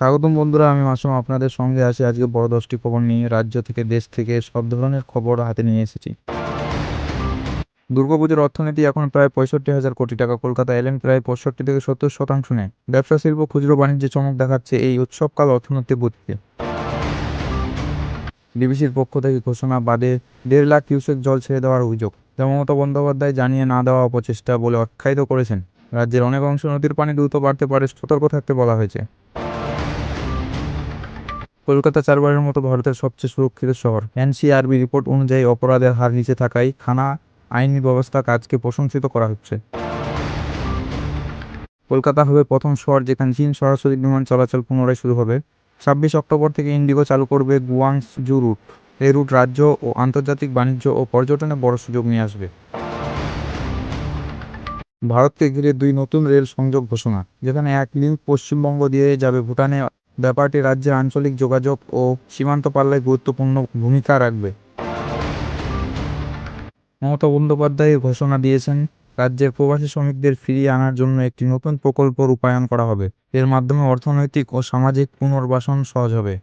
স্বাগতম বন্ধুরা, আমি মাসুম আপনাদের সঙ্গে আছি। আজকে বড় দশটি খবর নিয়ে রাজ্য থেকে, দেশ থেকে সব ধরনের খবর হাতে নিয়ে এসেছি। দুর্গাপুজোর অর্থনীতি এখন প্রায় পঁয়ষট্টি হাজার কোটি টাকা। কলকাতা এলেন প্রায় পঁয়ষট্টি থেকে সত্তর শতাংশ নেয়। ব্যবসা, শিল্প, খুচরো বাণিজ্যে চমক দেখাচ্ছে এই উৎসবকাল অর্থনীতি বুদ্ধিতে। ডিবিসির পক্ষ থেকে ঘোষণা, বাদে দেড় লাখ কিউসেক জল ছেড়ে দেওয়ার অভিযোগ। যা মমতা বন্দ্যোপাধ্যায় জানিয়ে না দেওয়া অপচেষ্টা বলে আখ্যায়িত করেছেন। রাজ্যের অনেক অংশ নদীর পানি দ্রুত বাড়তে পারে, সতর্ক থাকতে বলা হয়েছে। কলকাতা চারবারের মতো ভারতের সবচেয়ে সুরক্ষিত শহর। এনসিআরবি রিপোর্ট অনুযায়ী অপরাধের হার নিচে থাকায় থানা আইনি ব্যবস্থা কাজকে প্রশংসিত করা হচ্ছে। কলকাতা হবে প্রথম শহর যেখানে চীন সরাসরি বিমান চলাচল পুনরায় শুরু হবে। ছাব্বিশ অক্টোবর থেকে ইন্ডিগো চালু করবে গুয়াংজু রুট। এই রুট রাজ্য ও আন্তর্জাতিক বাণিজ্য ও পর্যটনে বড় সুযোগ নিয়ে আসবে। ভারতকে ঘিরে দুই নতুন রেল সংযোগ ঘোষণা, যেখানে এক লিঙ্ক পশ্চিমবঙ্গ দিয়ে যাবে ভুটানে ব্যাপারটি রাজ্যের আঞ্চলিক যোগাযোগ ও সীমান্ত পাল্লায় গুরুত্বপূর্ণ ভূমিকা রাখবে। মমতা বন্দ্যোপাধ্যায় ঘোষণা দিয়েছেন, রাজ্যের প্রবাসী শ্রমিকদের ফিরিয়ে আনার জন্য একটি নতুন প্রকল্প রূপায়ণ করা হবে। এর মাধ্যমে অর্থনৈতিক ও সামাজিক পুনর্বাসন সহজ হবে।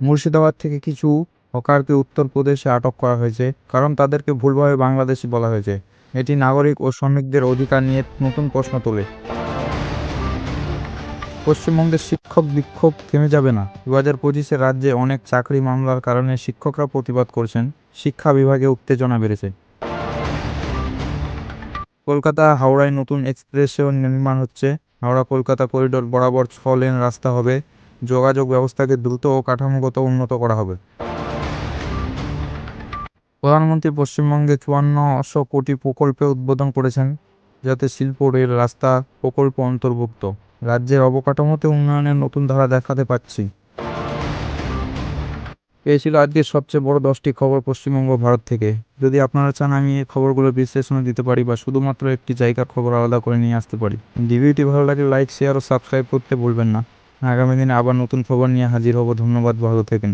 মুর্শিদাবাদ থেকে কিছু হকারকে উত্তরপ্রদেশে আটক করা হয়েছে, কারণ তাদেরকে ভুলভাবে বাংলাদেশি বলা হয়েছে। এটি নাগরিক ও শ্রমিকদের অধিকার নিয়ে নতুন প্রশ্ন তোলে। পশ্চিমবঙ্গের শিক্ষক বিক্ষোভ থেমে যাবে না। দু হাজার পঁচিশে রাজ্যে অনেক চাকরি মামলার কারণে শিক্ষকরা প্রতিবাদ করছেন। শিক্ষা বিভাগে উত্তেজনা বেড়েছে। কলকাতা হাওড়ায় নতুন এক্সপ্রেসও নির্মাণ হচ্ছে। হাওড়া কলকাতা করিডোর বরাবর ছ লেন রাস্তা হবে। যোগাযোগ ব্যবস্থাকে দ্রুত ও কাঠামোগত উন্নত করা হবে। প্রধানমন্ত্রী পশ্চিমবঙ্গে চুয়ান্নশো কোটি প্রকল্পে উদ্বোধন করেছেন, যাতে শিল্প রেল রাস্তা প্রকল্প অন্তর্ভুক্ত। রাজ্যের অবকাঠামোতে উন্নয়নের নতুন ধারা দেখাতে পারছি। এই ছিল আজকের সবচেয়ে বড় দশটি খবর পশ্চিমবঙ্গ ভারত থেকে। যদি আপনারা চান, আমি এই খবরগুলো বিশ্লেষণে দিতে পারি বা শুধুমাত্র একটি জায়গার খবর আলাদা করে নিয়ে আসতে পারি। ডিভিউটি ভালো লাগে লাইক শেয়ার ও সাবস্ক্রাইব করতে বলবেন না। আগামী দিনে আবার নতুন খবর নিয়ে হাজির হব। ধন্যবাদ। ভালো থাকেন।